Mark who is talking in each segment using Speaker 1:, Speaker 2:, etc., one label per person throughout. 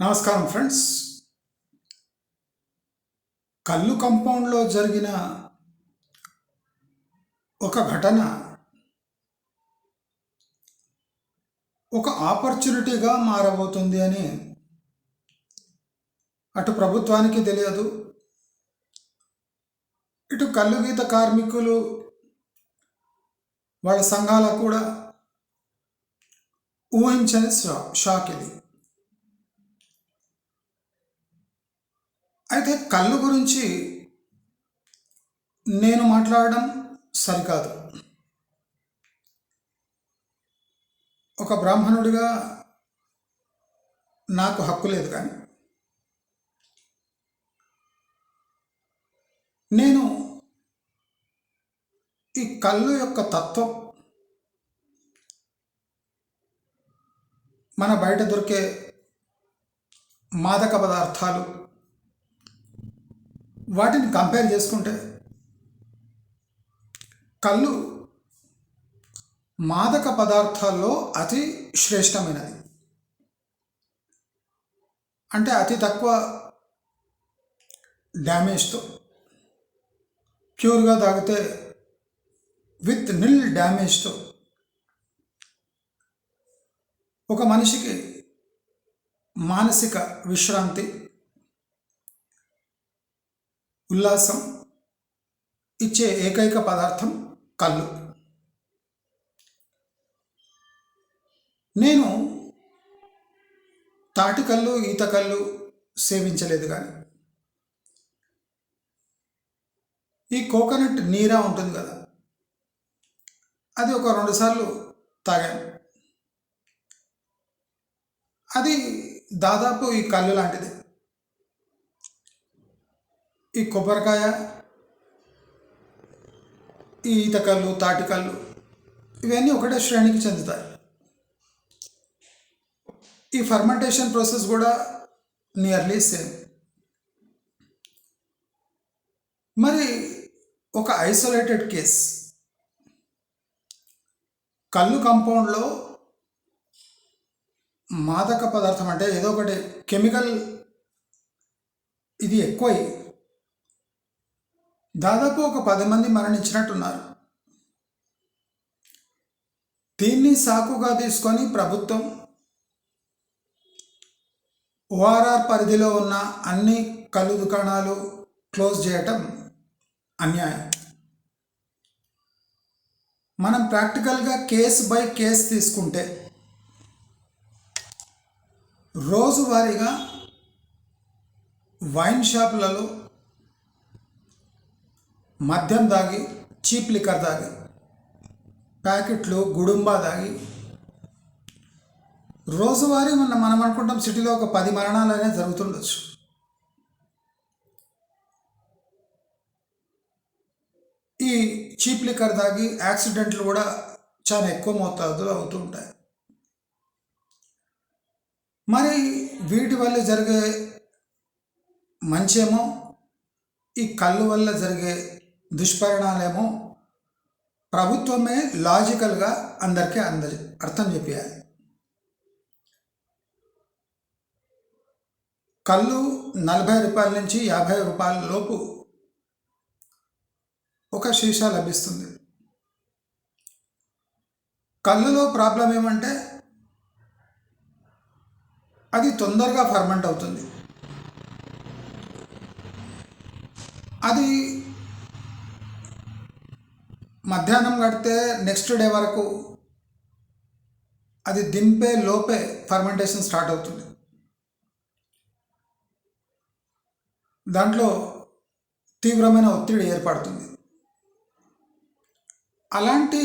Speaker 1: నమస్కారం ఫ్రెండ్స్. కల్లు కంపౌండ్లో జరిగిన ఒక ఘటన ఒక ఆపర్చునిటీగా మారబోతుంది అని అటు ప్రభుత్వానికి తెలియదు ఇటు కల్లు గీత కార్మికులు వాళ్ళ సంఘాలకు కూడా ఊహించని షా షాక్ ఇది అయితే కళ్ళు గురించి నేను మాట్లాడడం సరికాదు. ఒక బ్రాహ్మణుడిగా నాకు హక్కు లేదు కానీ నేను ఈ కళ్ళు యొక్క తత్వం మన బయట దొరికే మాదక పదార్థాలు వాటిని కంపేర్ చేసుకుంటే కళ్ళు మాదక పదార్థాల్లో అతి శ్రేష్టమైనది. అంటే అతి తక్కువ డ్యామేజ్తో ప్యూర్గా తాగితే విత్ నిల్ డ్యామేజ్తో ఒక మనిషికి మానసిక విశ్రాంతి ఉల్లాసం ఇచ్చే ఏకైక పదార్థం కళ్ళు. నేను తాటికల్లు ఈత కళ్ళు సేవించలేదు కానీ ఈ కోకోనట్ నీరా ఉంటుంది కదా అది ఒక రెండుసార్లు తాగాను. అది దాదాపు ఈ కళ్ళు లాంటిది. ఈ కొబ్బరికాయ ఈ ఈతకల్లు తాటికల్లు ఇవన్నీ ఒకటే శ్రేణికి చెందుతాయి. ఈ ఫర్మెంటేషన్ ప్రాసెస్ కూడా నియర్లీ సేమ్ మరి ఒక ఐసోలేటెడ్ కేస్ కళ్ళు కంపౌండ్లో మాదక పదార్థం అంటే ఏదో ఒకటి కెమికల్ ఇది ఎక్కువై దాదాపు ఒక పది మంది మరణించినట్టున్నారు. దీన్ని సాకుగా తీసుకొని ప్రభుత్వం ఓఆర్ఆర్ పరిధిలో ఉన్న అన్ని కళ్ళు దుకాణాలు క్లోజ్ చేయటం అన్యాయం. మనం ప్రాక్టికల్గా కేస్ బై కేస్ తీసుకుంటే రోజువారీగా వైన్ షాపులలో మద్యం దాగి చీప్ లిక్కర్ దాగి ప్యాకెట్లు గుడుంబా దాగి. రోజువారీ మన మనం అనుకుంటాం సిటీలో ఒక పది మరణాలు అనేది జరుగుతుండొచ్చు. ఈ చీప్ లిక్కర్ దాగి యాక్సిడెంట్లు కూడా చాలా ఎక్కువ మోతాదులో అవుతుంటాయి. మరి వీటి వల్ల జరిగే మంచేమో ఈ కళ్ళు వల్ల జరిగే దుష్పరిణాలేమో ప్రభుత్వమే లాజికల్గా అందరికీ అంద అర్థం చెప్పేయాలి. కళ్ళు నలభై రూపాయల నుంచి యాభై రూపాయల లోపు ఒక సీసా లభిస్తుంది. కళ్ళులో ప్రాబ్లం ఏమంటే అది తొందరగా ఫర్మెంట్ అవుతుంది. అది మధ్యాహ్నం కడితే నెక్స్ట్ డే వరకు అది దింపే లోపే ఫర్మెంటేషన్ స్టార్ట్ అవుతుంది. దాంట్లో తీవ్రమైన ఒత్తిడి ఏర్పడుతుంది. అలాంటి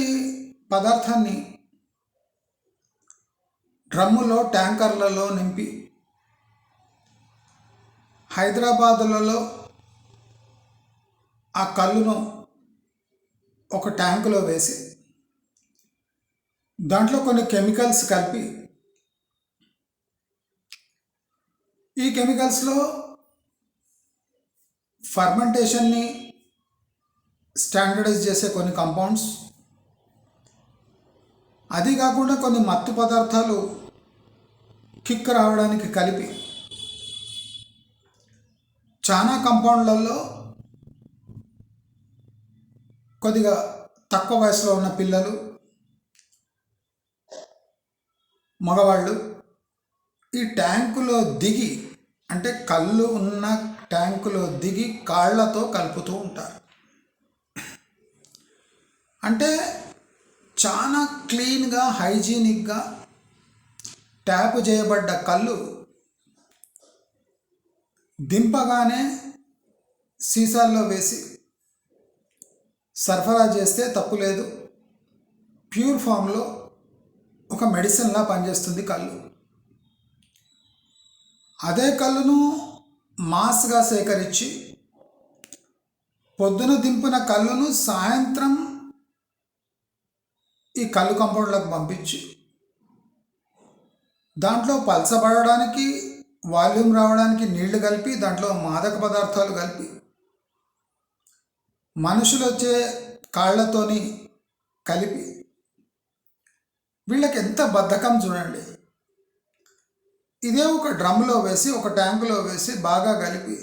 Speaker 1: పదార్థాన్ని డ్రమ్ములో ట్యాంకర్లలో నింపి హైదరాబాదులలో ఆ కళ్ళును ఒక ట్యాంకులో వేసి దాంట్లో కొన్ని కెమికల్స్ కలిపి ఈ కెమికల్స్లో ఫర్మెంటేషన్ని స్టాండర్డైజ్ చేసే కొన్ని కంపౌండ్స్ అది కాకుండా కొన్ని మత్తు పదార్థాలు కిక్ రావడానికి కలిపి చాలా కంపౌండ్లలో కొద్దిగా తక్కువ వయసులో ఉన్న పిల్లలు మగవాళ్ళు ఈ ట్యాంకులో దిగి అంటే కళ్ళు ఉన్న ట్యాంకులో దిగి కాళ్ళతో కలుపుతూ ఉంటారు. అంటే చాలా క్లీన్గా హైజీనిక్గా ట్యాప్ చేయబడ్డ కళ్ళు దింపగానే సీసాల్లో వేసి సరఫరా చేస్తే తప్పు లేదు. ప్యూర్ ఫామ్లో ఒక మెడిసిన్లా పనిచేస్తుంది కళ్ళు. అదే కళ్ళును మాస్గా సేకరించి పొద్దున దింపిన కళ్ళును సాయంత్రం ఈ కళ్ళు కంపౌండ్లకు పంపించి దాంట్లో పలసబడడానికి వాల్యూమ్ రావడానికి నీళ్ళు కలిపి దాంట్లో మాదక పదార్థాలు కలిపి మనుషులు వచ్చే కాళ్ళతోని కలిపి వీళ్ళకి ఎంత బద్ధకం చూడండి. ఇదే ఒక డ్రమ్లో వేసి ఒక ట్యాంకులో వేసి బాగా కలిపి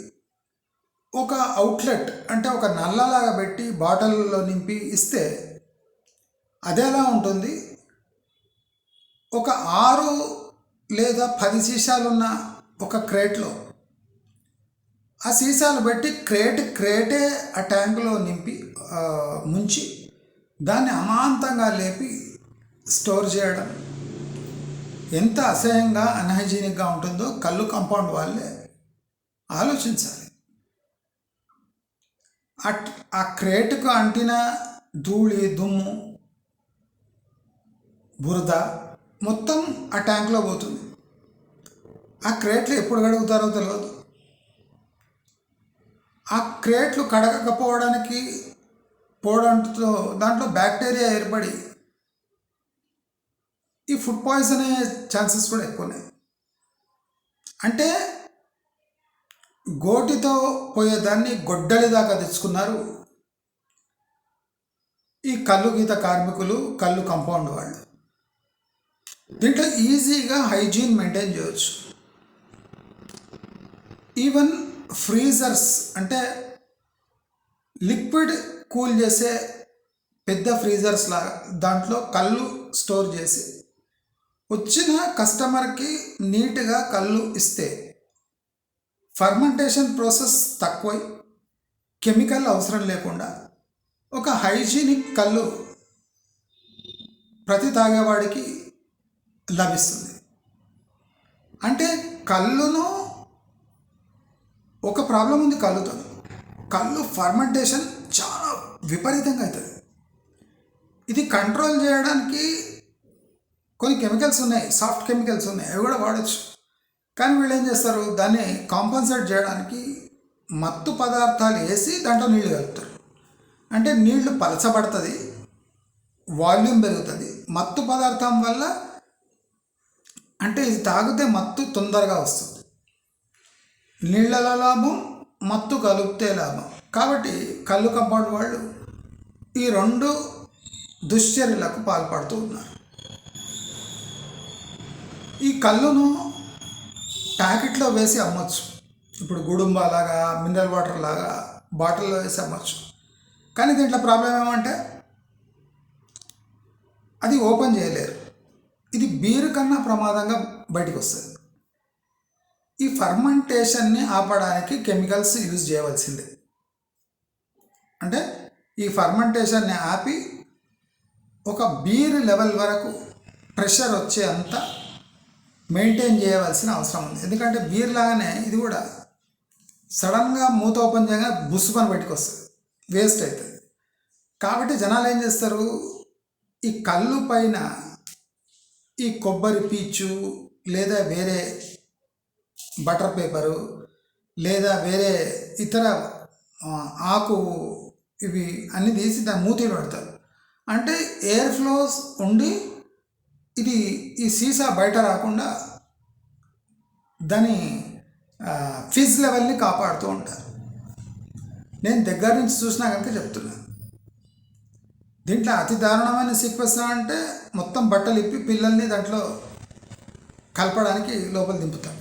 Speaker 1: ఒక అవుట్లెట్ అంటే ఒక నల్లలాగా పెట్టి బాటిల్లో నింపి ఇస్తే అదేలా ఉంటుంది. ఒక ఆరు లేదా పది సీసాలున్న ఒక క్రేట్లో ఆ సీసాలు పెట్టి క్రేట్ క్రేటే ఆ ట్యాంకులో నింపి ముంచి దాన్ని అమాంతంగా లేపి స్టోర్ చేయడం. ఎంత అసహ్యంగా అన్హైజీనిక్గా ఉంటుందో కళ్ళు కాంపౌండ్ వాళ్ళే ఆలోచించాలి. అట్ ఆ క్రేటుకు అంటిన ధూళి దుమ్ము బురద మొత్తం ఆ ట్యాంక్లో పోతుంది. ఆ క్రేట్లు ఎప్పుడు కడుగుతారో తెలియదు ఆ క్రేట్లు కడగకపోవడానికి పోవడంతో దాంట్లో బ్యాక్టీరియా ఏర్పడి ఈ ఫుడ్ పాయిజన్ అయ్యే ఛాన్సెస్ కూడా ఎక్కువ ఉన్నాయి అంటే గోటితో పోయేదాన్ని గొడ్డలి దాకా తెచ్చుకున్నారు ఈ కళ్ళు గీత కార్మికులు కళ్ళు కంపౌండ్ వాళ్ళు. దీంట్లో ఈజీగా హైజీన్ మెయింటైన్ చేయవచ్చు ఈవెన్ ఫ్రీజర్స్ అంటే లిక్విడ్ కూల్ చేసే పెద్ద ఫ్రీజర్స్ లా దాంట్లో కళ్ళు స్టోర్ చేసి వచ్చిన కస్టమర్కి నీట్గా కళ్ళు ఇస్తే ఫర్మెంటేషన్ ప్రాసెస్ తక్కువై కెమికల్ అవసరం లేకుండా ఒక హైజీనిక్ కళ్ళు ప్రతి తాగేవాడికి లభిస్తుంది. అంటే కళ్ళును ఒక ప్రాబ్లం ఉంది కళ్ళుతో. కళ్ళు ఫర్మెంటేషన్ చాలా విపరీతంగా అవుతుంది. ఇది కంట్రోల్ చేయడానికి కొన్ని కెమికల్స్ ఉన్నాయి సాఫ్ట్ కెమికల్స్ ఉన్నాయి అవి కూడా వాడచ్చు. కానీ వీళ్ళు ఏం చేస్తారు? దాన్ని కాంపన్సేట్ చేయడానికి మత్తు పదార్థాలు వేసి దాంట్లో నీళ్ళు కలుపుతారు. అంటే నీళ్ళు పలచబడుతుంది వాల్యూమ్ పెరుగుతుంది. మత్తు పదార్థం వల్ల అంటే ఇది తాగితే మత్తు తొందరగా వస్తుంది. నీళ్ళలో లాభం మత్తు కలిపితే లాభం. కాబట్టి కళ్ళు కంపౌండ్ వాళ్ళు ఈ రెండు దుశ్చర్యలకు పాల్పడుతూ ఉన్నారు. ఈ కళ్ళును ప్యాకెట్లో వేసి అమ్మచ్చు. ఇప్పుడు గుడుంబ లాగా మినరల్ వాటర్ లాగా బాటిల్లో వేసి అమ్మచ్చు. కానీ దీంట్లో ప్రాబ్లం ఏమంటే అది ఓపెన్ చేయలేరు. ఇది బీరు కన్నా ప్రమాదంగా బయటకు వస్తుంది ఈ ఫర్మెంటేషన్ని ఆపడానికి కెమికల్స్ యూజ్ చేయవలసిందే. అంటే ఈ ఫర్మెంటేషన్ని ఆపి ఒక బీర్ లెవెల్ వరకు ప్రెషర్ వచ్చే అంత మెయింటైన్ చేయవలసిన అవసరం ఉంది. ఎందుకంటే బీర్ లాగానే ఇది కూడా సడన్గా మూత ఓపెన్ చేయగా బుస్సుకొని పని పెట్టుకొస్తుంది. వేస్ట్ అవుతుంది కాబట్టి జనాలు ఏం చేస్తారు? ఈ కళ్ళు పైన ఈ కొబ్బరి పీచు లేదా వేరే బటర్ పేపరు లేదా వేరే ఇతర ఆకు ఇవి అన్నీ తీసి దాని మూతీలు పెడతారు. అంటే ఎయిర్ ఫ్లోస్ ఉండి ఇది ఈ సీసా బయట రాకుండా దాని ఫిజ్ లెవెల్ని కాపాడుతూ ఉంటారు. నేను దగ్గర నుంచి చూసినా కనుక చెప్తున్నాను దీంట్లో అతి దారుణమైన సీక్వెన్స్ అంటే మొత్తం బట్టలు ఇప్పి పిల్లల్ని దాంట్లో కలపడానికి లోపల దింపుతాం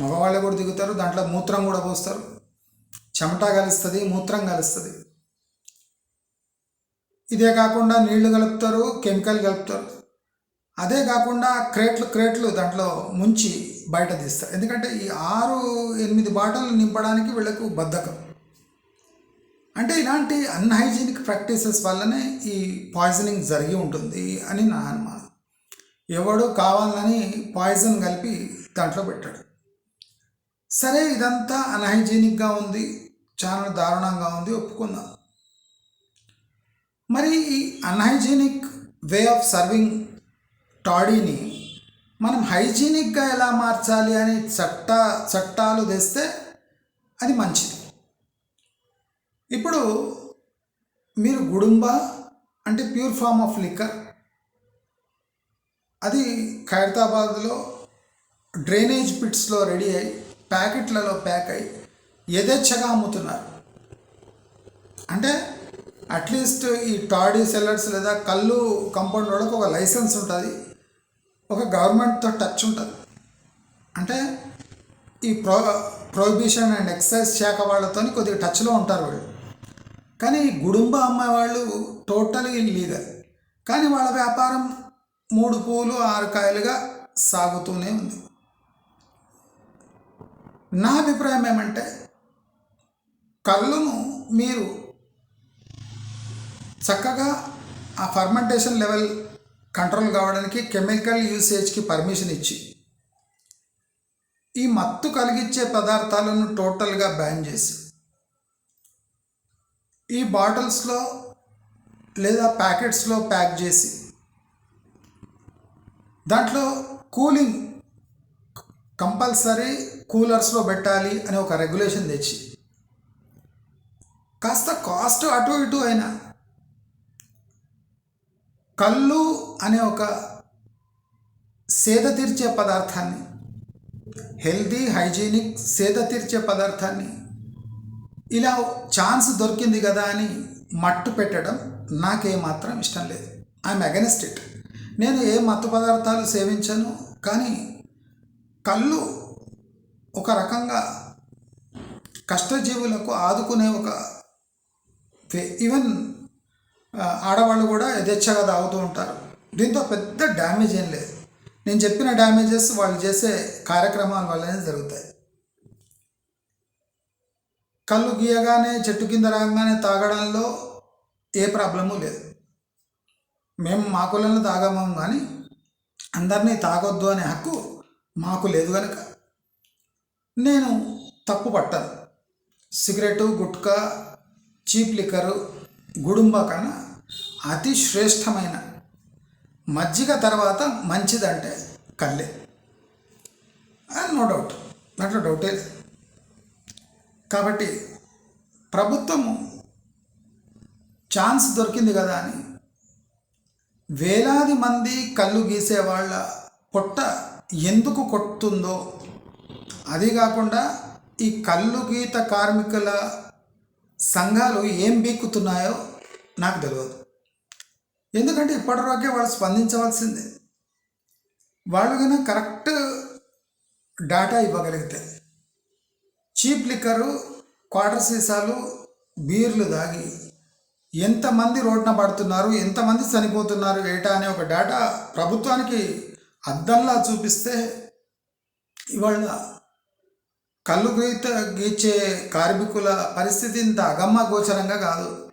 Speaker 1: మగవాళ్ళు కూడా దిగుతారు దాంట్లో మూత్రం కూడా పోస్తారు. చెమట కలుస్తుంది మూత్రం కలుస్తుంది. ఇదే కాకుండా నీళ్ళు కలుపుతారు కెమికల్ కలుపుతారు. అదే కాకుండా క్రేట్లు క్రేట్లు దాంట్లో ముంచి బయట తీస్తారు. ఎందుకంటే ఈ ఆరు ఎనిమిది బాటలు నింపడానికి వీళ్ళకు బద్ధకం. అంటే ఇలాంటి అన్హైజీనిక్ ప్రాక్టీసెస్ వల్లనే ఈ పాయిజనింగ్ జరిగి ఉంటుంది అని నా అనుమానం. ఎవడు కావాలని పాయిజన్ కలిపి దాంట్లో పెట్టాడు. సరే ఇదంతా అన్హైజీనిక్గా ఉంది. చాలా దారుణంగా ఉంది ఒప్పుకుందాం. మరి ఈ అన్హైజీనిక్ వే ఆఫ్ సర్వింగ్ టాడీని మనం హైజీనిక్గా ఎలా మార్చాలి అని చట్ట చట్టాలు తెస్తే అది మంచిది. ఇప్పుడు మీరు గుడుంబ అంటే ప్యూర్ ఫామ్ ఆఫ్ లిక్కర్ అది ఖైరతాబాద్లో డ్రైనేజ్ పిట్స్లో రెడీ అయ్యి ప్యాకెట్లలో ప్యాక్ అయ్యి యథేచ్ఛగా అమ్ముతున్నారు. అంటే అట్లీస్ట్ ఈ టాడీ సెల్లర్స్ లేదా కళ్ళు కంపౌండ్ వాళ్ళకి ఒక లైసెన్స్ ఉంటుంది. ఒక గవర్నమెంట్తో టచ్ ఉంటుంది. అంటే ఈ ప్రో ప్రొహిబిషన్ అండ్ ఎక్సైజ్ శాఖ వాళ్ళతో కొద్దిగా టచ్లో ఉంటారు వాళ్ళు. కానీ ఈ గుడుంబ అమ్మాయి వాళ్ళు టోటలీ లీగల్. కానీ వాళ్ళ వ్యాపారం మూడు పూలు ఆరు కాయలుగా సాగుతూనే ఉంది. నా అభిప్రాయం ఏమంటే కళ్ళును మీరు చక్కగా ఆ ఫర్మెంటేషన్ లెవెల్ కంట్రోల్ కావడానికి కెమికల్ యూసేజ్కి పర్మిషన్ ఇచ్చి ఈ మత్తు కలిగించే పదార్థాలను టోటల్గా బ్యాన్ చేసి ఈ బాటిల్స్లో లేదా ప్యాకెట్స్లో ప్యాక్ చేసి దాంట్లో కూలింగ్ కంపల్సరీ కూలర్స్లో పెట్టాలి అనే ఒక రెగ్యులేషన్ తెచ్చి. కాస్త కాస్ట్ అటు ఇటు అయినా కళ్ళు అనే ఒక సేద తీర్చే పదార్థాన్ని హెల్దీ హైజీనిక్ సేద తీర్చే పదార్థాన్ని ఇలా ఛాన్స్ దొరికింది కదా అని మట్టు పెట్టడం నాకేమాత్రం ఇష్టం లేదు. ఐఎమ్ అగెనిస్ట్ ఇట్ నేను ఏ మత్తు పదార్థాలు సేవించను కానీ కళ్ళు ఒక రకంగా కష్టజీవులకు ఆదుకునే ఒక ఈవెన్ ఆడవాళ్ళు కూడా యథేచ్ఛగా తాగుతూ ఉంటారు. దీంతో పెద్ద డ్యామేజ్ ఏం లేదు. నేను చెప్పిన డ్యామేజెస్ వాళ్ళు చేసే కార్యక్రమాల వల్లనే జరుగుతాయి. కళ్ళు గీయగానే చెట్టు కింద రాగానే తాగడంలో ఏ ప్రాబ్లము లేదు. మేము మా కులంలో తాగమం కానీ అందరినీ తాగొద్దు అనే హక్కు మాకు లేదు కనుక నేను తప్పు పట్టాను. సిగరెటు గుట్కా చీప్ లిక్కరు గుడుంబ కన్నా అతి శ్రేష్టమైన మజ్జిగ తర్వాత మంచిదంటే కళ్ళే. నో డౌట్ దాంట్లో డౌటే లేదు కాబట్టి ప్రభుత్వము ఛాన్స్ దొరికింది కదా అని వేలాది మంది కళ్ళు గీసే వాళ్ళ పొట్ట ఎందుకు కొడుతుందో? అది కాకుండా ఈ కళ్ళు గీత కార్మికుల సంఘాలు ఏం బీక్కుతున్నాయో నాకు తెలియదు ఎందుకంటే ఇప్పటివరకే వాళ్ళు స్పందించవలసిందే. వాళ్ళు కన్నా కరెక్ట్ డేటా ఇవ్వగలిగితే చీప్ లిక్కరు క్వార్టర్ సీసాలు బీర్లు దాగి ఎంతమంది రోడ్న పడుతున్నారు ఎంతమంది చనిపోతున్నారు ఏటా అనే ఒక డేటా ప్రభుత్వానికి అద్దంలా చూపిస్తే ఇవాళ కళ్ళు గీత గీచే కార్మికుల పరిస్థితి ఇంత అగమ్మ గోచరంగా కాదు.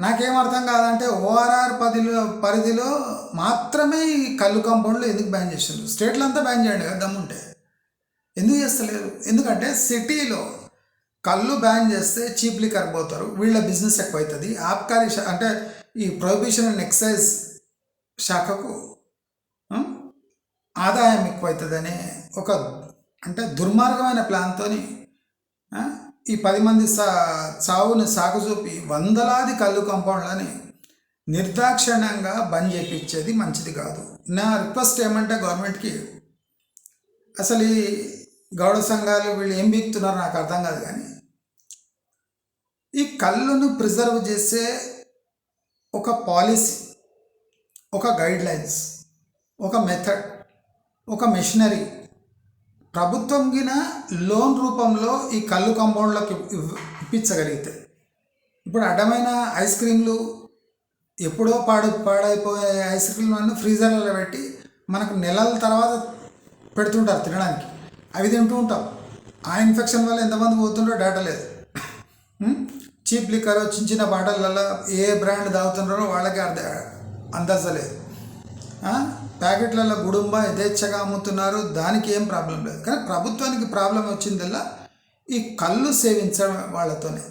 Speaker 1: నాకేం అర్థం కాదంటే ఓఆర్ఆర్ పదిలో పరిధిలో మాత్రమే ఈ కళ్ళు కాంపౌండ్లో ఎందుకు బ్యాన్ చేశారు స్టేట్లో అంతా బ్యాన్ చేయండి కదా దమ్ముంటే. ఎందుకు చేస్తలేరు? ఎందుకంటే సిటీలో కళ్ళు బ్యాన్ చేస్తే చీప్లీ కరిపోతారు వీళ్ళ బిజినెస్ ఎక్కువ అవుతుంది ఆబ్కారీ అంటే ఈ ప్రొహిబిషన్ అండ్ ఎక్సైజ్ శాఖకు ఆదాయం ఎక్కువవుతుందనే ఒక అంటే దుర్మార్గమైన ప్లాన్తో ఈ పది మంది సా చావుని సాగుచూపి వందలాది కళ్ళు కంపౌండ్లని నిర్దాక్షిణ్యంగా బంద్ చేయించేది మంచిది కాదు. నా రిక్వెస్ట్ ఏమంటే గవర్నమెంట్కి అసలు ఈ గౌడ సంఘాలు వీళ్ళు ఏం బీక్తున్నారో నాకు అర్థం కాదు కానీ ఈ కళ్ళును ప్రిజర్వ్ చేసే ఒక పాలసీ ఒక గైడ్ లైన్స్ ఒక మెథడ్ ఒక మిషనరీ ప్రభుత్వం గిన లోన్ రూపంలో ఈ కళ్ళు కంపౌండ్లోకి ఇప్పించగలిగితే. ఇప్పుడు అడ్డమైన ఐస్ క్రీమ్లు ఎప్పుడో పాడు పాడైపోయే ఐస్ క్రీమ్లను ఫ్రీజర్లలో పెట్టి మనకు నెలల తర్వాత పెడుతుంటారు తినడానికి. అవి తింటూ ఉంటాం. ఆ ఇన్ఫెక్షన్ వల్ల ఎంతమంది పోతుండో డేటా లేదు. చీప్ లిక్కర్ చిన్న చిన్న బాటలలో ఏ బ్రాండ్ తాగుతున్నారో వాళ్ళకి అర్థ అందాజలేదు ప్యాకెట్లలో గుడుంబ యథేచ్ఛగా అమ్ముతున్నారు దానికి ఏం ప్రాబ్లం లేదు. కానీ ప్రభుత్వానికి ప్రాబ్లం వచ్చిందల్లా ఈ కళ్ళు సేవించడం వాళ్ళతోనే.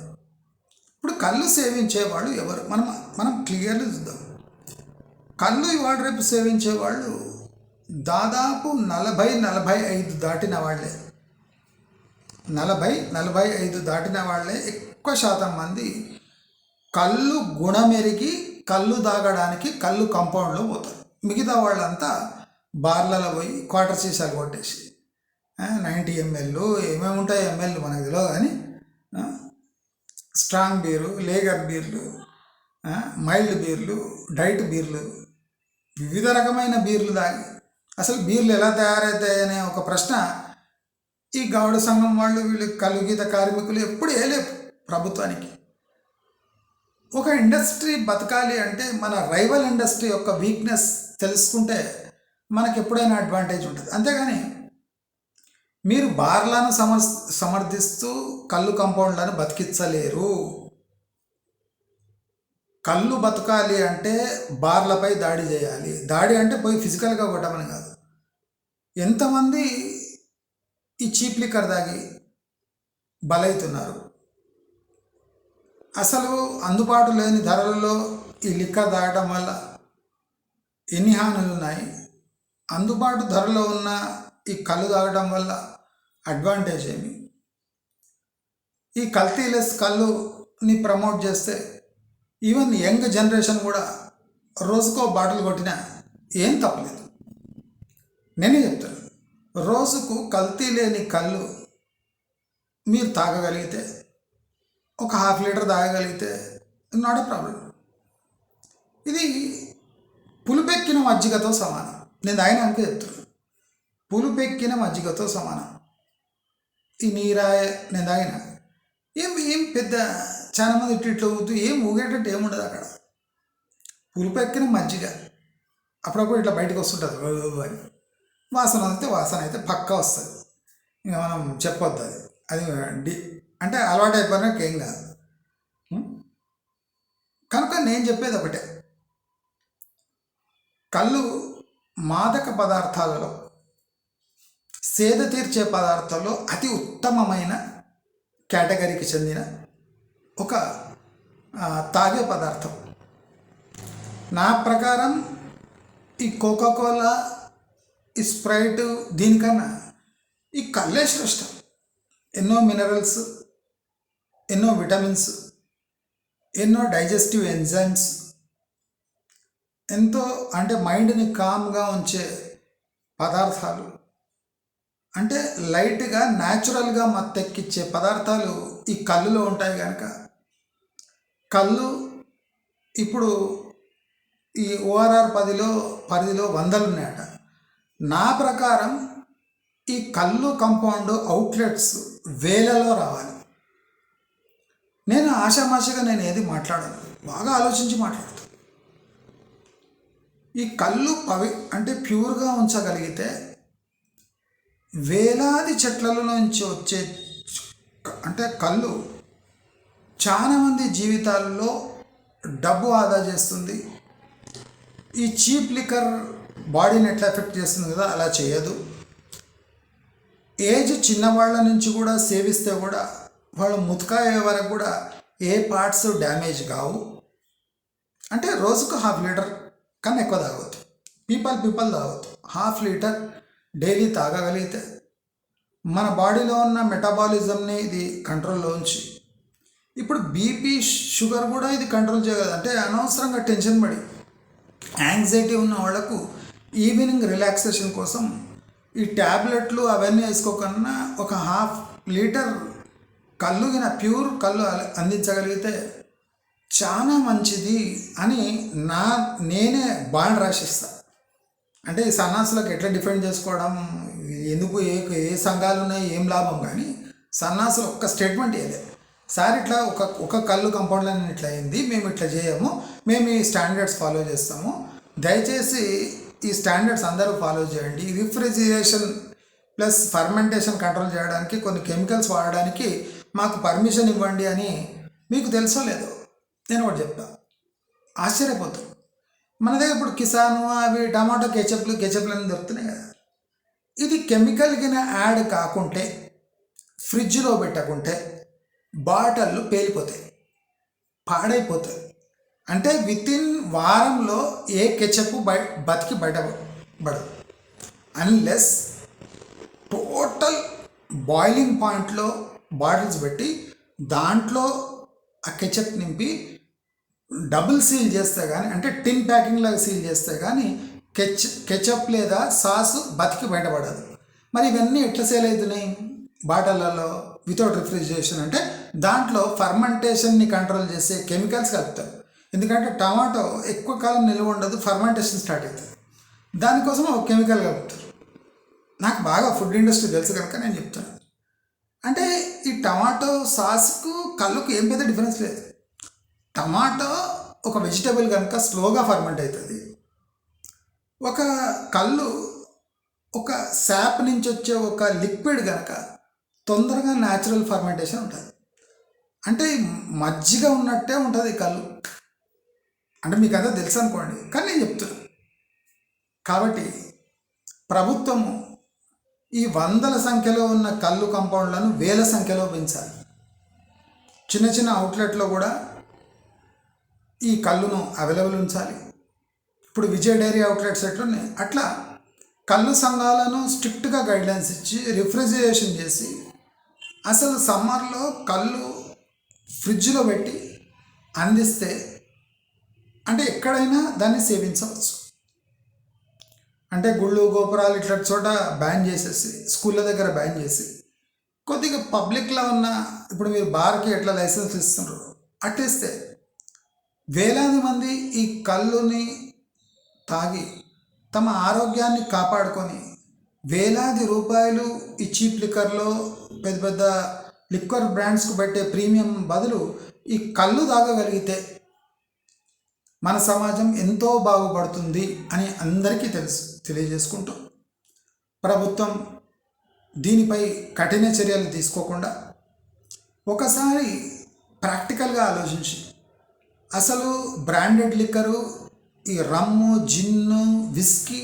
Speaker 1: ఇప్పుడు కళ్ళు సేవించేవాళ్ళు ఎవరు? మనం మనం క్లియర్గా చూద్దాం. కళ్ళు ఇవాళ రేపు సేవించే వాళ్ళు దాదాపు నలభై నలభై ఐదు దాటిన వాళ్ళే. నలభై నలభై ఐదు దాటిన వాళ్ళే. ఎక్కువ శాతం మంది కళ్ళు గుణమెరిగి కళ్ళు తాగడానికి కళ్ళు కంపౌండ్లో పోతారు. మిగతా వాళ్ళంతా బార్లలో పోయి క్వార్టర్ సీసాలు కొట్టేసి నైంటీ ఎంఎల్ ఏమేమి ఉంటాయి ఎంఎల్ మనకు తెలియదు కానీ స్ట్రాంగ్ బీరు లేగర్ బీర్లు మైల్డ్ బీర్లు డైట్ బీర్లు వివిధ రకమైన బీర్లు తాగి అసలు బీర్లు ఎలా తయారవుతాయనే ఒక ప్రశ్న ఈ గౌడ సంఘం వాళ్ళు వీళ్ళు కలుగీత కార్మికులు ఎప్పుడు వేయలేవు ప్రభుత్వానికి. ఒక ఇండస్ట్రీ బతకాలి అంటే మన రైవల్ ఇండస్ట్రీ యొక్క వీక్నెస్ తెలుసుకుంటే మనకి ఎప్పుడైనా అడ్వాంటేజ్ ఉంటుంది. అంతేగాని మీరు బార్లను సమర్ సమర్థిస్తూ కళ్ళు కంపౌండ్లను బతికించలేరు. కళ్ళు బతకాలి అంటే బార్లపై దాడి చేయాలి. దాడి అంటే పోయి ఫిజికల్గా కొట్టమని కాదు. ఎంతమంది ఈ చీప్ లిక్కర్ తాగి బలవుతున్నారు అసలు అందుబాటు లేని ధరలలో ఈ లిక్కర్ తాగడం వల్ల ఎన్ని హానులు ఉన్నాయి అందుబాటు ధరలో ఉన్న ఈ కళ్ళు తాగడం వల్ల అడ్వాంటేజ్ ఏమి? ఈ కల్తీలెస్ కళ్ళుని ప్రమోట్ చేస్తే ఈవెన్ యంగ్ జనరేషన్ కూడా రోజుకో బాటిల్ కొట్టినా ఏం తప్పలేదు. నేనే చెప్తాను రోజుకు కల్తీ లేని కళ్ళు మీరు తాగగలిగితే ఒక హాఫ్ లీటర్ తాగగలిగితే నాట్ ఎ ప్రాబ్లం ఇది పులుపెక్కిన మజ్జిగతో సమానం. నేను తాగిన అనుకో చెప్తున్నాను పులుపెక్కిన మజ్జిగతో సమానం. ఈ నీరాయ నేను తాగిన ఏం ఏం పెద్ద చాలా మంది ఇట్లా ఇట్లా ఊగుతూ ఏం ఊగేటట్టు ఏముండదు అక్కడ. పులుపెక్కిన మజ్జిగ. అప్పుడప్పుడు ఇట్లా బయటకు వస్తుంటుంది. అని. వాసన అయితే వాసన అయితే పక్కా వస్తుంది. ఇంకా మనం చెప్పొద్దు అది. అది డి అంటే అలవాటు అయిపోయినాక ఏం కాదు. కనుక నేను చెప్పేది ఒకటే. కళ్ళు మాదక పదార్థాలలో సేద తీర్చే పదార్థాల్లో అతి ఉత్తమమైన కేటగిరీకి చెందిన ఒక తాగే పదార్థం. నా ప్రకారం ఈ కోకాకోలా ఈ స్ప్రైట్ దీనికన్నా ఈ కళ్ళే శ్రేష్టం. ఎన్నో మినరల్స్ ఎన్నో విటమిన్స్ ఎన్నో డైజెస్టివ్ ఎంజైమ్స్ ఎంతో అంటే మైండ్ని కామ్గా ఉంచే పదార్థాలు. అంటే లైట్గా న్యాచురల్గా మత్తెక్కిచ్చే పదార్థాలు ఈ కళ్ళులో ఉంటాయి కనుక కళ్ళు ఇప్పుడు ఈ ఓఆర్ఆర్ పదిలో పరిధిలో వందలు ఉన్నాయట. నా ప్రకారం ఈ కళ్ళు కంపౌండ్ అవుట్లెట్స్ వేలలో రావాలి. నేను ఆషామాషిగా నేను ఏది మాట్లాడను. బాగా ఆలోచించి మాట్లాడుతాను ఈ కళ్ళు పవి అంటే ప్యూర్గా ఉంచగలిగితే వేలాది చెట్లలో నుంచి వచ్చే అంటే కళ్ళు చాలామంది జీవితాల్లో డబ్బు ఆదా చేస్తుంది. ఈ చీప్ లిక్కర్ బాడీని ఎట్లా ఎఫెక్ట్ చేస్తుంది కదా అలా చేయదు. ఏజ్ చిన్నవాళ్ళ నుంచి కూడా సేవిస్తే కూడా వాళ్ళు ముతకాయే వరకు కూడా ఏ పార్ట్స్ డ్యామేజ్ కావు. అంటే రోజుకు హాఫ్ లీటర్ కన్నా ఎక్కువ తాగవద్దు పీపల్ పీపల్ తాగవద్దు హాఫ్ లీటర్ డైలీ తాగగలిగితే మన బాడీలో ఉన్న మెటాబాలిజంని ఇది కంట్రోల్లో ఉంచి ఇప్పుడు బీపీ షుగర్ కూడా ఇది కంట్రోల్ చేయగలదు. అంటే అనవసరంగా టెన్షన్ పడి యాంగ్జైటీ ఉన్న వాళ్ళకు ఈవినింగ్ రిలాక్సేషన్ కోసం ఈ ట్యాబ్లెట్లు అవన్నీ వేసుకోకన్నా ఒక హాఫ్ లీటర్ కళ్ళుగిన ప్యూర్ కళ్ళు అందించగలిగితే చాలా మంచిది అని నా నేనే బాండ్ రాసిస్తా అంటే ఈ సన్నాసులకు ఎట్లా డిఫెండ్ చేసుకోవడం ఎందుకు ఏ ఏ సంఘాలు ఉన్నాయి ఏం లాభం కానీ సన్నాసులు ఒక్క స్టేట్మెంట్ ఏదే సార్ ఇట్లా ఒక ఒక కళ్ళు కంపౌండ్లో ఇట్లా అయింది మేము ఇట్లా చేయము మేము ఈ స్టాండర్డ్స్ ఫాలో చేస్తాము. దయచేసి ఈ స్టాండర్డ్స్ అందరూ ఫాలో చేయండి. రిఫ్రిజిరేషన్ ప్లస్ ఫర్మెంటేషన్ కంట్రోల్ చేయడానికి కొన్ని కెమికల్స్ వాడడానికి మాకు పర్మిషన్ ఇవ్వండి అని మీకు తెలుసో లేదో నేను ఒకటి చెప్తా. ఆశ్చర్యపోతాం మన దగ్గర ఇప్పుడు కిసాను అవి టమాటో కెచప్లు కెచప్లు అని దొరుకుతున్నాయి కదా. ఇది కెమికల్ కింద యాడ్ కాకుంటే ఫ్రిడ్జ్లో పెట్టకుంటే బాటళ్ళు పేలిపోతాయి పాడైపోతాయి. అంటే వితిన్ వారంలో ఏ కెచప్ బయ బతికి బయట పడదు. అన్లెస్ టోటల్ బాయిలింగ్ పాయింట్లో బాటిల్స్ పెట్టి దాంట్లో ఆ కెచప్ నింపి డబుల్ సీల్ చేస్తే కానీ అంటే టిన్ ప్యాకింగ్ లాగా సీల్ చేస్తే కానీ కెచ్ కెచప్ లేదా సాస్ బతికి బయటపడదు. మరి ఇవన్నీ ఎట్లా సేల్ అవుతున్నాయి? బాటలలో వితౌట్ రిఫ్రిజిరేషన్ అంటే దాంట్లో ఫర్మెంటేషన్ని కంట్రోల్ చేసే కెమికల్స్ కలుపుతారు. ఎందుకంటే టమాటో ఎక్కువ కాలం నిల్వ ఉండదు ఫర్మెంటేషన్ స్టార్ట్ అవుతుంది. దానికోసం ఒక కెమికల్ కలుపుతారు. నాకు బాగా ఫుడ్ ఇండస్ట్రీ తెలుసు కనుక నేను చెప్తాను. అంటే ఈ టమాటో సాస్కు కళ్ళుకు ఏం పెద్ద డిఫరెన్స్ లేదు. టమాటో ఒక వెజిటబుల్ కనుక స్లోగా ఫర్మెంట్ అవుతుంది ఒక కళ్ళు ఒక శాప్ నుంచి వచ్చే ఒక లిక్విడ్ కనుక తొందరగా న్యాచురల్ ఫర్మెంటేషన్ ఉంటుంది. అంటే మజ్జిగ ఉన్నట్టే ఉంటుంది కళ్ళు. అంటే మీకు అదే తెలుసు అనుకోండి కానీ నేను చెప్తున్నాను కాబట్టి ప్రభుత్వము ఈ వందల సంఖ్యలో ఉన్న కళ్ళు కంపౌండ్లను వేల సంఖ్యలో పెంచాలి. చిన్న చిన్న అవుట్లెట్లో కూడా ఈ కళ్ళును అవైలబుల్ ఉంచాలి. ఇప్పుడు విజయ్ డైరీ అవుట్లెట్స్ ఎట్లున్నాయి? అట్లా కళ్ళు సంఘాలను స్ట్రిక్ట్గా గైడ్లైన్స్ ఇచ్చి రిఫ్రిజిరేషన్ చేసి అసలు సమ్మర్లో కళ్ళు ఫ్రిడ్జ్లో పెట్టి అందిస్తే అంటే ఎక్కడైనా దాన్ని సేవించవచ్చు. అంటే గుళ్ళు గోపురాలు ఇట్లా చోట బ్యాన్ చేసేసి స్కూళ్ళ దగ్గర బ్యాన్ చేసి కొద్దిగా పబ్లిక్లో ఉన్న ఇప్పుడు మీరు బార్కి ఎట్లా లైసెన్స్ ఇస్తున్నారు అట్టిస్తే వేలాది మంది ఈ కళ్ళుని తాగి తమ ఆరోగ్యాన్ని కాపాడుకొని వేలాది రూపాయలు ఈ చీప్ లిక్కర్లో పెద్ద పెద్ద లిక్వర్ బ్రాండ్స్కు పెట్టే ప్రీమియం బదులు ఈ కళ్ళు తాగగలిగితే మన సమాజం ఎంతో బాగుపడుతుంది అని అందరికీ తెలుసు తెలియజేసుకుంటూ. ప్రభుత్వం దీనిపై కఠిన చర్యలు తీసుకోకుండా ఒకసారి ప్రాక్టికల్గా ఆలోచించి అసలు బ్రాండెడ్ లిక్కరు ఈ రమ్ము జిన్ను విస్కీ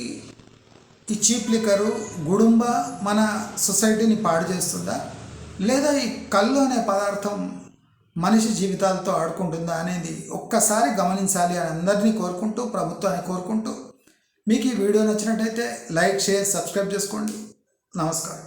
Speaker 1: ఈ చీప్ లిక్కరు గుడుంబ మన సొసైటీని పాడు చేస్తుందా? లేదా ఈ కళ్ళు అనే పదార్థం మనిషి జీవితాలతో ఆడుకుంటుందా అనేది ఒక్కసారి గమనించాలి అని అందరినీ కోరుకుంటూ ప్రభుత్వాన్ని కోరుకుంటూ. మీకు ఈ వీడియో నచ్చినట్టయితే లైక్ షేర్ సబ్స్క్రైబ్ చేసుకోండి. నమస్కారం.